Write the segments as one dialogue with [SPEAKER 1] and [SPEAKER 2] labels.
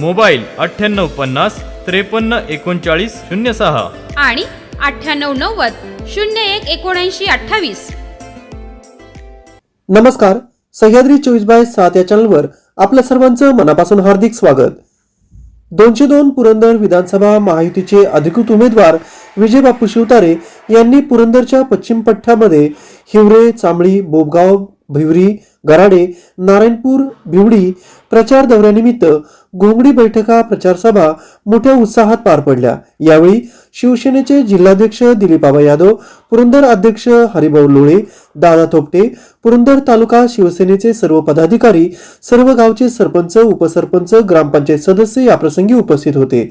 [SPEAKER 1] Mobile अठ्ठ्याण्णव पन्नास त्रेपन्न एकोणचाळीस शून्य सहा.
[SPEAKER 2] आणि अठ्ठ्याण्णव नव्वद शून्य एक एकोणऐंशी अठ्ठावीस.
[SPEAKER 3] नमस्कार. सह्याद्री चोवीस बाय सात या चॅनलवर आपल्या सर्वांचं मनापासून हार्दिक स्वागत. दोनशे दोन पुरंदर विधानसभा महायुतीचे अधिकृत उमेदवार विजयबापू शिवतारे यांनी पुरंदरच्या पश्चिम पट्ट्यामध्ये हिवरे चांबळी बोबगाव भिवरी गराडे नारायणपूर भिवडी प्रचार दौऱ्यानिमित्त घोंगडी बैठका प्रचार सभा मोठ्या उत्साहात पार पडल्या. यावेळी शिवसेनेचे जिल्हाध्यक्ष दिलीपाबा यादव पुरंदर अध्यक्ष हरिभाऊ लोळे दादा थोपटे पुरंदर तालुका शिवसेनेचे सर्व पदाधिकारी सर्व गावचे सरपंच उपसरपंच ग्रामपंचायत सदस्य याप्रसंगी उपस्थित होते.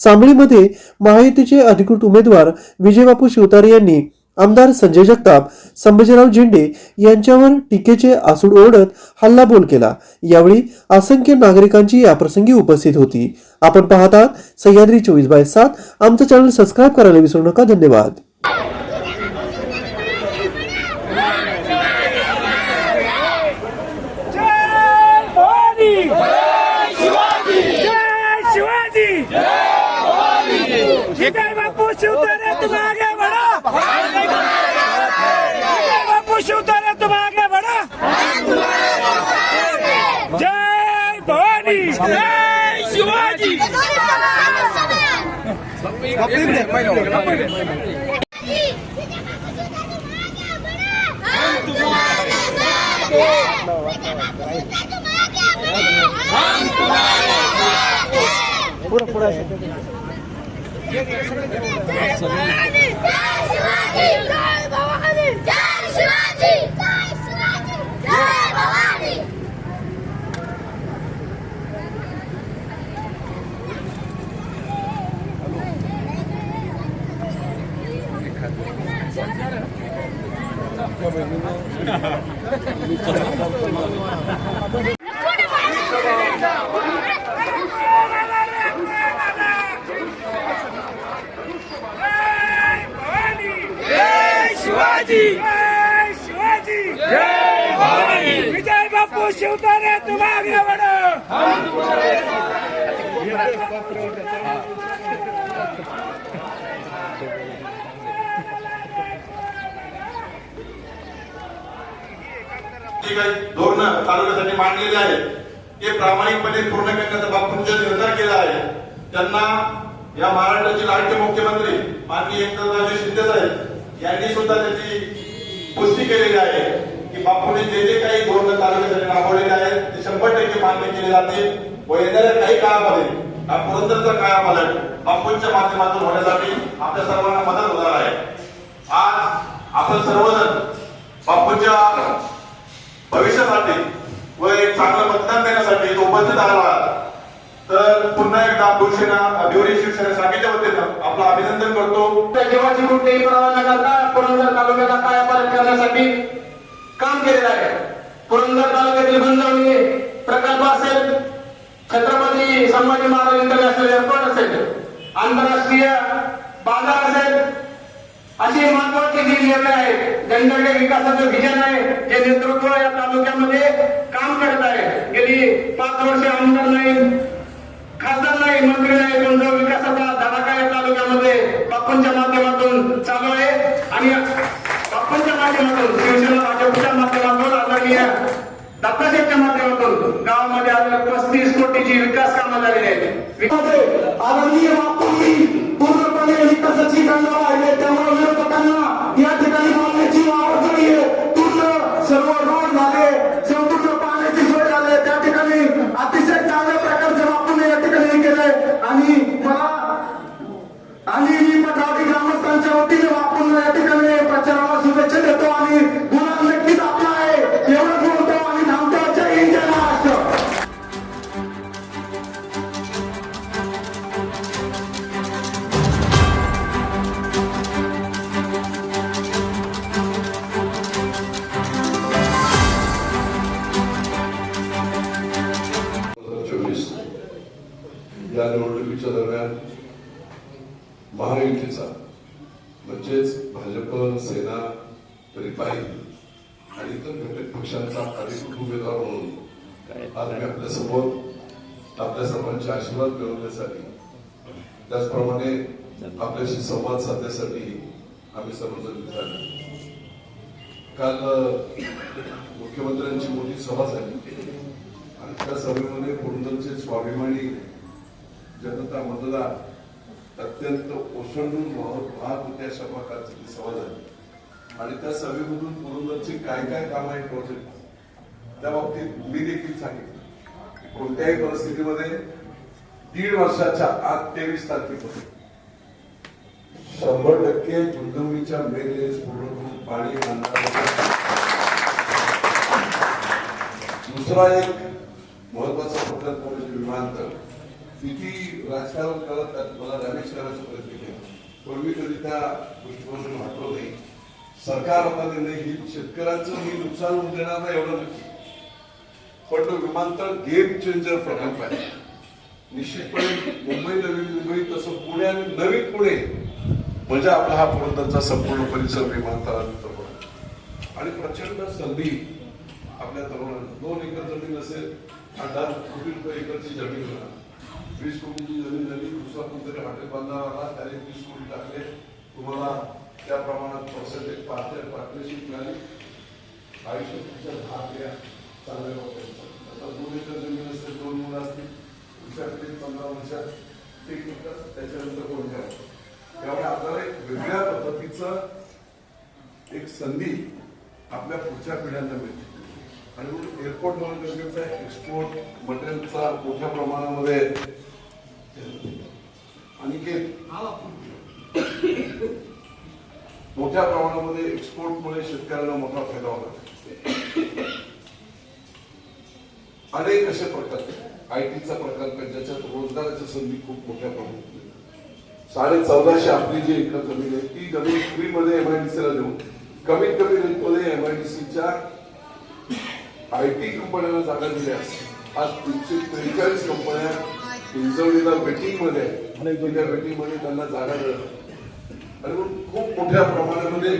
[SPEAKER 3] चांबळीमध्ये महायुतीचे अधिकृत उमेदवार विजयबापू शिवतारे यांनी आमदार संजय जगताप संभाजीराव झेंडे यांच्यावर टीकेचे आसूड ओढत हल्लाबोल केला. यावेळी असंख्य नागरिकांची याप्रसंगी उपस्थित होती. आपण पाहतात सह्याद्री चोवीस बाय सात. आमचं चॅनल सबस्क्राईब करायला विसरू नका. धन्यवाद.
[SPEAKER 4] शिवाजी! जय भवानी जय शिवाजी! विजय बापू शिवतारे तुम्हाला
[SPEAKER 5] जी काही धोरणं तालुक्यासाठी मांडलेली आहेत ते प्रामाणिकपणे पूर्ण करण्याचा बापूंचा निर्धार केला आहे त्यांना या महाराष्ट्राचे लाडके मुख्यमंत्री माननीय एकनाथरावजी शिंदे साहेब यांनी सुद्धा त्याची पुष्टी केलेली आहे की बापूने जे जे काही धोरणं तालुक्यासाठी राबवलेले आहेत ते शंभर टक्के मान्य केले जातील व येणाऱ्या काही काळामध्ये हा पुरंदरचा काळापालट बापूंच्या माध्यमातून होण्यासाठी आपल्या सर्वांना मदत होणार आहे. आज आपण सर्वजण बापूंच्या भविष्यासाठी व एक चांगलं मतदान देण्यासाठी तो उपस्थित आला. तर पुन्हा एकदा शिवसेना अभिवरी शिवसेना शाखेच्या वतीनं आपलं अभिनंदन करतो.
[SPEAKER 6] त्या कुठलीही पर्वा करता पुरंदर तालुक्याचा कायापालट करण्यासाठी काम केलेलं आहे. पुरंदर तालुक्यातील बंजावणी प्रकल्प असेल छत्रपती संभाजी महाराज इंटरनॅशनल एअरपोर्ट असेल आंतरराष्ट्रीय बाजार असेल अशी महत्वाची जी निर्णय आहे जनतेच्या विकासाचं विजन आहे जे नेतृत्व या तालुक्यामध्ये काम करत आहे. गेली पाच वर्ष आमदार नाही खासदार नाही मंत्री नाही पण जो विकासाचा धडाका या तालुक्यामध्ये बापूंच्या माध्यमातून चालू आहे. आणि बापूंच्या माध्यमातून शिवसेना भाजपच्या माध्यमातून आदरणीय दत्ताशेठच्या माध्यमातून गावामध्ये आज पस्तीस कोटीची विकास कामं झालेली आहेत. आदरणीय बापूंनी पूर्णपणे विकासाची गंगा वाढली त्यामुळे
[SPEAKER 7] महायुतीचा म्हणजेच भाजप सेना रिपाई आणि इतर घटक पक्षांचा अधिकृत उमेदवार म्हणून आज मी आपल्यासमोर आपल्या सर्वांचे आशीर्वाद मिळवण्यासाठी त्याचप्रमाणे आपल्याशी संवाद साधण्यासाठी आम्ही सर्वजण झाले काल मुख्यमंत्र्यांची मोठी सभा झाली. आणि त्या सभेमध्ये पुरंदरचे स्वाभिमानी जनता मतदार अत्यंत ओसंडून वाहत वाहत होते अशा ती सभा झाली. आणि त्या सभेमधून पुरंदरचे काय काय काम आहे प्रोजेक्ट त्या बाबतीत मी देखील सांगितलं कोणत्याही परिस्थितीमध्ये दीड वर्षाच्या आत तेवीस तारखेपर्यंत शंभर टक्के गुंतवणुकीच्या मेन लेन्स पूर्ण करून पाणी दुसरा एक महत्त्वाचा प्रकल्प म्हणजे विमानतळ. किती राजकारण करत त्यात मला डॅमेज करायचा प्रयत्न केला पूर्वी कधी त्या गोष्टीपासून हटलो नाही. सरकार आता निर्णय घेईल शेतकऱ्यांचं मी नुकसान होऊन देणार नाही एवढं नक्की. पण तो विमानतळ गेम चेंजर प्रकल्प आहे निश्चितपणे मुंबई नवी मुंबई तसं पुणे आणि नवी पुणे म्हणजे आपला हा पुरंदरचा संपूर्ण परिसर विमानतळानंतर आणि प्रचंड संधी आपल्या तरुणांना दोन एकर जमीन असेल आणि दहा कोटी रुपये एकरची जमीन होणार. वीस कोटीची जमीन झाली दुसरा कोणतरी हॉटेल बांधणार आला त्याने वीस कोटी टाकले. तुम्हाला त्या प्रमाणात पर्सेंटेज पार्टनर पार्टनरशिप मिळाली. आयुष्य तुमच्या दहा द्या चांगल्या लोकांचा आता दोन एकर जमीन असेल दोन मुलं असतील पुढच्या पिढीत पंधरा वर्षात ते करतात त्याच्यानंतर कोण करायचं त्यामुळे आपल्याला एक वेगळ्या पद्धतीचं एक संधी आपल्या पुढच्या पिढ्यांना मिळते. आणि म्हणून एअरपोर्ट म्हणून गरजेचं आहे एक्सपोर्ट मटेरियलचा मोठ्या प्रमाणामध्ये आणि के मोठ्या प्रमाणामध्ये एक्सपोर्टमुळे शेतकऱ्यांना मोठा फायदा होणार अनेक असे प्रकल्प आयटीचा प्रकल्प आहे ज्याच्यात रोजगाराच्या संधी खूप मोठ्या प्रमाणात. साडे चौदाशे आपली जी एकर जमीन आहे ती जमीन फ्री मध्ये एमआयडीसीला देऊन कमीत कमी रेटमध्ये एमआयडीसीच्या आय टी कंपन्यांना जागा दिल्यास आज तीनशे त्रेचाळीस कंपन्या चिंचवडीला वेटिंगमध्ये त्या वेटिंगमध्ये त्यांना जागा मिळत आणि म्हणून खूप मोठ्या प्रमाणामध्ये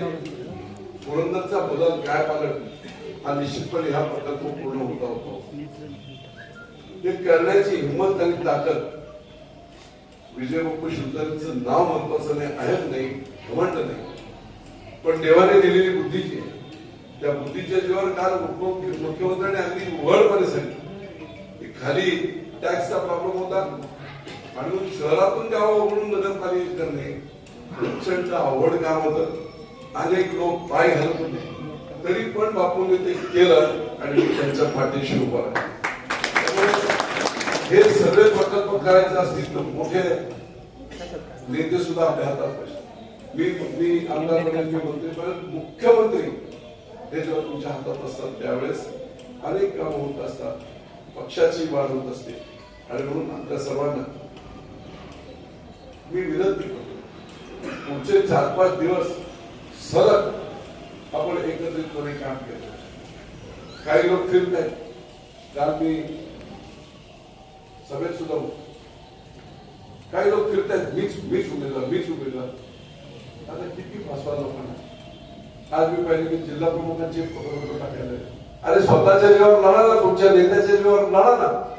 [SPEAKER 7] गोलंदाजचा बदल काय पालट हा निश्चितपणे हा प्रकल्प पूर्ण होता होतो. ते करण्याची हिंमत आणि ताकद विजय बापू शिवतारेंचं नाव महत्वाचं नाही आहेच नाही घमंड नाही. पण देवाने दिलेली बुद्धीची आहे. त्या बुद्धीच्या जीवावर काल मुख्यमंत्र्यांनी अगदी उघडपणे सांगितलं. खाली टॅक्सचा प्रॉब्लेम होता. आणि मग शहरातून गावं म्हणून नगरपालिका करणे प्रचंड अवघड काम होतं. अनेक लोक पाय घालत होते. तरी पण बापूने ते केलं आणि त्यांच्या पाठीशी उभा त्यामुळे हे सगळे प्रकल्प करायचे असतील तर मोठे नेते सुद्धा आपल्या हातात पाहिजे मी मी आमदार म्हणून मी पण मुख्यमंत्री हे जेव्हा तुमच्या हातात असतात त्यावेळेस. अनेक कामं होत असतात. पक्षाची वाढ होत असते. आणि म्हणून आपल्या सर्वांना मी विनंती करतो पुढचे चार पाच दिवस सलग आपण एकत्रितपणे काम केलं. काही लोक फिरत आहेत काल मी सभेत सुद्धा काही लोक फिरतात मीच मीच उमेदवार मीच उमेदवार. आता किती फसवा लोकांना. आज मी पाहिले की जिल्हा प्रमुखांचे फोटो टाकायला अरे स्वतःच्या जीवावर लढा ना तुमच्या नेत्याच्या जीवावर लढा ना.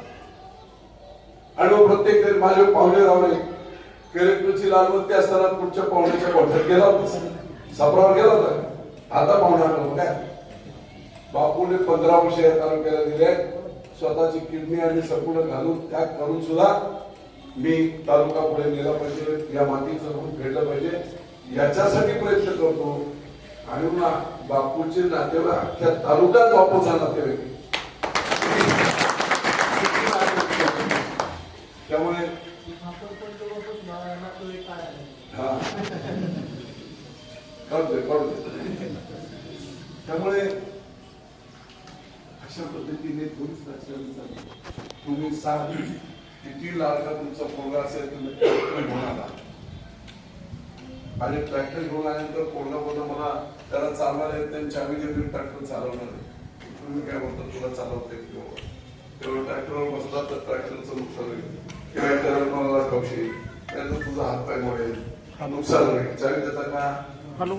[SPEAKER 7] आणि प्रत्येक वेळी माझे पाहुणे रावले कलेक्टरची लालबत्ती असताना पुढच्या पाहुण्याच्या गोठ्यात गेला होता? सभरावर गेला होता? आता पाहुणा काय? बापूने पंधरा वर्ष या तालुक्याला दिले स्वतःची किडनी आणि संपूर्ण घालून त्याग करून सुद्धा मी तालुका पुढे नेला पाहिजे या मातीचं ऋण फेडलं पाहिजे. याच्यासाठी प्रयत्न करतो. आणि मग बापूचे नातेवाईक अख्ख्या तालुक्यात बापूचा नातेवाईक त्यामुळे हा काढू दे त्यामुळे अशा पद्धतीने पोलीस राजकारणी तुम्ही सांग किती लाडका तुमचा पोरगा असेल तुम्ही ट्रॅक्टर घेऊन आला आणि ट्रॅक्टर घेऊन आल्यानंतर पोरगा बोलला मला त्याला चालवायला येत नाही चावी देऊन ट्रॅक्टर चालवणार तुम्ही काय म्हणता तुला चालवता येत नाही बाबा. तेव्हा ट्रॅक्टरवर बसला तर ट्रॅक्टरचं नुकसान होईल. किंवा ट्रॅक्टर मला खाऊशी त्याचं तुझा हात पाय मोडेल. नुकसान होईल. चावी देताना
[SPEAKER 4] हॅलो.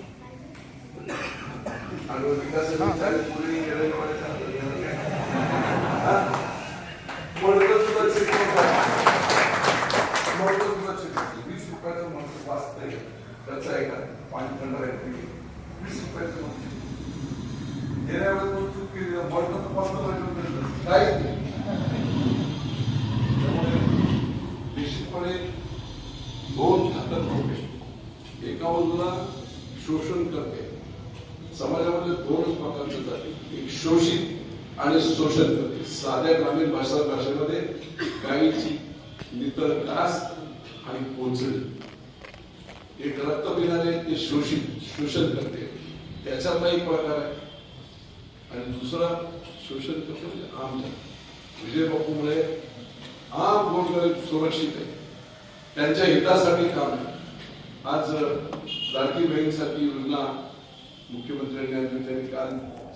[SPEAKER 7] वीस रुपयाचं वाचतंय त्याचं आहे का पाणी थंड आहे वीस रुपयाचं म्हणतो गेल्या वेळेस चूक केली त्यामुळे निश्चितपणे दोन घातक एका बाजूला शोषण करते. समाजामध्ये दोन प्रकारचे जाती. एक शोषित आणि शोषण करते. साध्या ग्रामीण भाषा भाषेमध्ये गायीची नितळ कास आणि पोचणी एक रक्त पिणारे ते शोषित शोषण करते. त्याच्यातला एक प्रकार आहे. आणि दुसरा शोषण करतो म्हणजे आमच्या विजय बापूमुळे आम गोरगरीब सुरक्षित आहे. त्यांच्या हितासाठी काम आहे. आज लाडकी बहीणसाठी योजना मुख्यमंत्र्यांनी आणि त्यांनी काल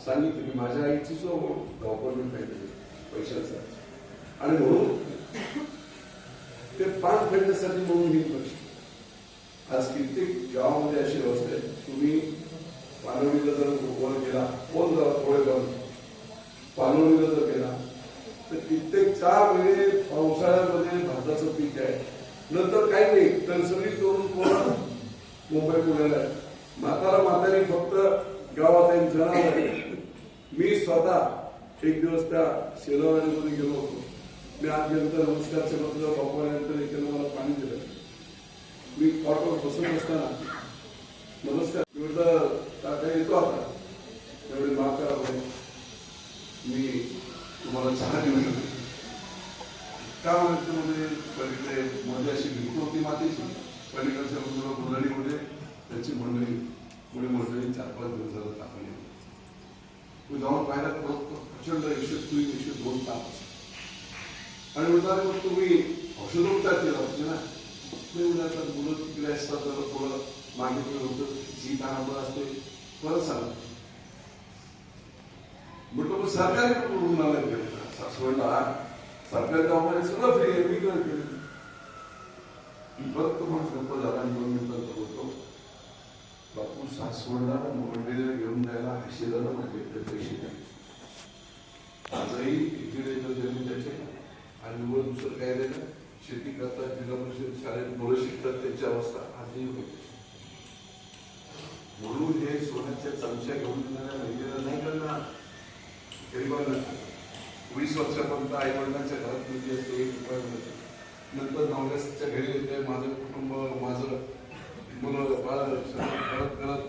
[SPEAKER 7] सांगितलं की माझ्या आईची जो डॉक्युमेंट पाहिजे पैशाचा. आणि म्हणून ते पाच फेडण्यासाठी म्हणून ही पक्ष आज कित्येक गावामध्ये अशी व्यवस्था आहे. तुम्ही पानवणीला जर वर गेला कोण जरा थोडे जाऊन पानवणीला जर गेला तर कित्येक चार महिने पावसाळ्यामध्ये भाताचं पीक आहे नंतर काही नाही टंसरी करून कोण मुंबई पुण्याला आहे म्हातारा म्हातारी फक्त गावात एक जनावर आहे. मी स्वतः एक दिवस त्या शेलवाडीमध्ये गेलो होतो. मी आज गेलो नमस्कार सेवक बापानंतर एकानं मला पाणी दिलं. मी कॉटवर बसत असताना नमस्कार मी म्हटलं काका येतो आता एवढे माफ करा भाई मी तुम्हाला चहा देऊ शकतो का म्हणतो म्हणजे पलीकडे मध्ये अशी भिंत होती मातीची पलीकडच्या बाजूला गुंडणीमध्ये त्याची मंडळी पुढे मंडळी चार पाच दिवस झालं टाकली मी जाऊन पाहिला परत प्रचंड एकशे तीन एकशे दोन ताप आणि म्हणतात मग तुम्ही औषधोपचार केला पाहिजे ना मी म्हणलं आता मुलं तिकडे असतात तर थोडं मागितलं होतं जी काय नंबर असते परत सांगा म्हटलं मग सरकारी रुग्णालयात गेलं का? सासवडला सरकारी दवाखान्यात सगळं फ्री आहे मी काय केलं परत तो माणूस गप्प झाला आणि दोन मिनिटात बोलतो बापू सासवडला मोंडेला घेऊन जायला आठशे झालं माझ्याकडे पैसे नाही आजही एक जमीन त्याचे. आणि मुलं दुसरं काय नाही शेती करतात जिल्हा परिषद शाळेत मुलं शिकतात त्यांची अवस्था आजही होते. म्हणून हे सोन्याच्या चमच्या घेऊन येणाऱ्या महिलेला नाही करणार गरिबांना वीस वर्षापर्यंत आई वडिलांच्या घरात मुलगी असते एक रुपया मिळते नंतर नवऱ्याच्या घरी येते माझं कुटुंब माझं मुलं बाळ करत करत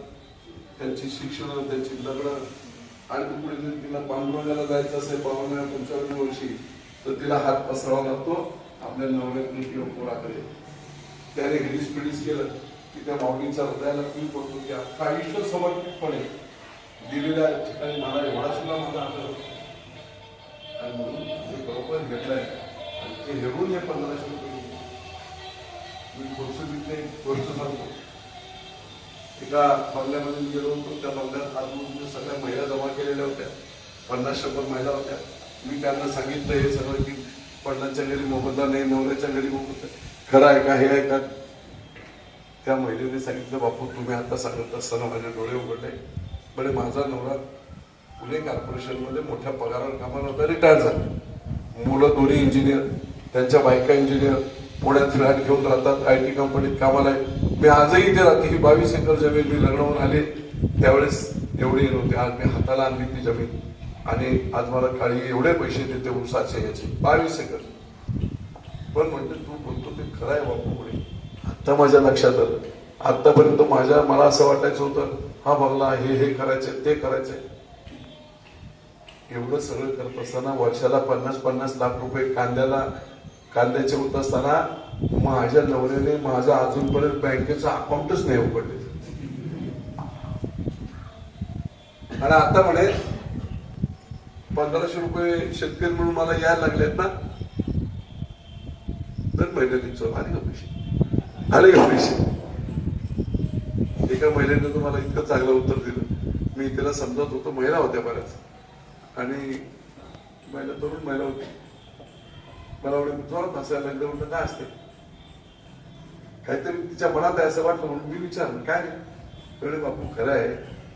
[SPEAKER 7] त्यांची शिक्षण त्यांची लग्न. आणि तू पुढे जर तिला पांडुरंगाला जायचं असेल पाहुण्या पंचावन्न वर्षी तर तिला हात पसरावा लागतो. आपल्या नवऱ्यातून किंवा पोराकडे त्याने हिडीस पिडीस केलं की त्या माऊलीच्या हृदयाला फील पडतो की अख्खा आयुष्य समर्पितपणे दिलेल्या ठिकाणी मला एवढा सुद्धा माझा आदर आणि म्हणून मी बरोबर घेतलाय. आणि ते हेरून हे पंधराशे रुपये मी पुढचं घेतले गोष्ट सांगतो एका बंगल्यामध्ये मी गेलो होतो. त्या बंगल्यात आतमध्ये सगळ्या महिला जमा केलेल्या होत्या. पन्नास शंभर महिला होत्या. मी त्यांना सांगितलं हे सगळं की पडण्याच्या घरी मोबदला नाही नवऱ्याच्या घरी मोबदला खरं आहे का हे आहे का? त्या महिलेने सांगितलं बापू तुम्ही आता सांगत असताना माझे डोळे उघडले. पण माझा नवरा पुणे कॉर्पोरेशनमध्ये मोठ्या पगारावर कामाला होता रिटायर झाला. मुलं दोन्ही इंजिनियर त्यांच्या बायका इंजिनियर पुण्यात फ्लॅट घेऊन राहतात आय टी कंपनीत कामाला आहे मी आजही इथे राहते ही बावीस एकर जमीन मी लग्नावरून आले. त्यावेळेस एवढी नव्हती. आज मी हाताला आणली ती जमीन. आणि आज मला काळी एवढे पैसे देते उसाचे याचे. बावीस एकर. पण म्हणजे तू बोलतो ते खरं आहे बापू पुढे. आता माझ्या लक्षात आलं. आतापर्यंत माझ्या मला असं वाटायचं होतं हा बंगला हे हे करायचे ते करायचे एवढं सगळं करत असताना वर्षाला पन्नास पन्नास लाख रुपये कांद्याला कांद्याचे होत असताना माझ्या नवऱ्याने माझं अजूनपर्यंत बँकेचं अकाउंटच नाही उघडले आणि आता म्हणे पंधराशे रुपये शेतकरी म्हणून मला यायला लागलेत ना तर महिन्याने आले का पैसे? आले का पैसे? एका महिलेने तुम्हाला इतकं चांगलं उत्तर दिलं. मी तिला समजत होतो महिला होत्या बऱ्याच. आणि महिला तरुण महिला होती. मला एवढे जोरात हसायला लागलं म्हणलं काय असते काहीतरी तिच्या मनात आहे असं वाटलं म्हणून मी विचारलं काय रे? एवढे बापू खरं आहे.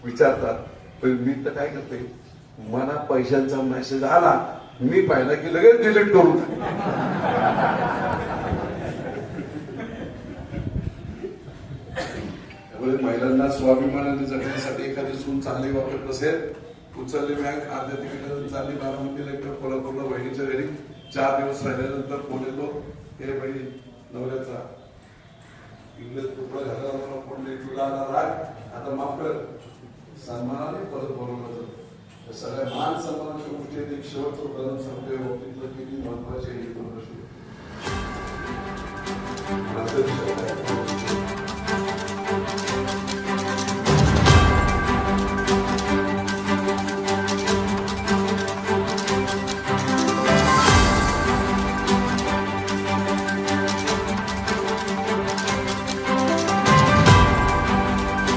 [SPEAKER 7] विचारतात. पण मी तर काय करते? मला पैशांचा मेसेज आला. मी पाहिला की लगेच डिलीट करून टाकते. त्यामुळे महिलांना स्वाभिमानाने जगण्यासाठी एखादी सून चांगली वापरत असेल उचलली बँक अर्ध्या तिकडे चालली बारामतीला किंवा कोल्हापूरला बहिणीच्या घरी चार दिवस राहिल्यानंतर फोन येतो हे बहिणी नवऱ्याचा इंग्रज पुतळा घालायला मला फोन नाही तुला आला राग आता माफ कर सन्मानाने परत बोलवलं जातं या सगळ्या मान सन्मानाच्या गोष्टी आहेत. एक शेवटचं उदाहरण सांगतोय बाबतीतलं किती महत्त्वाचे हे दोन प्रश्न. माझं विषय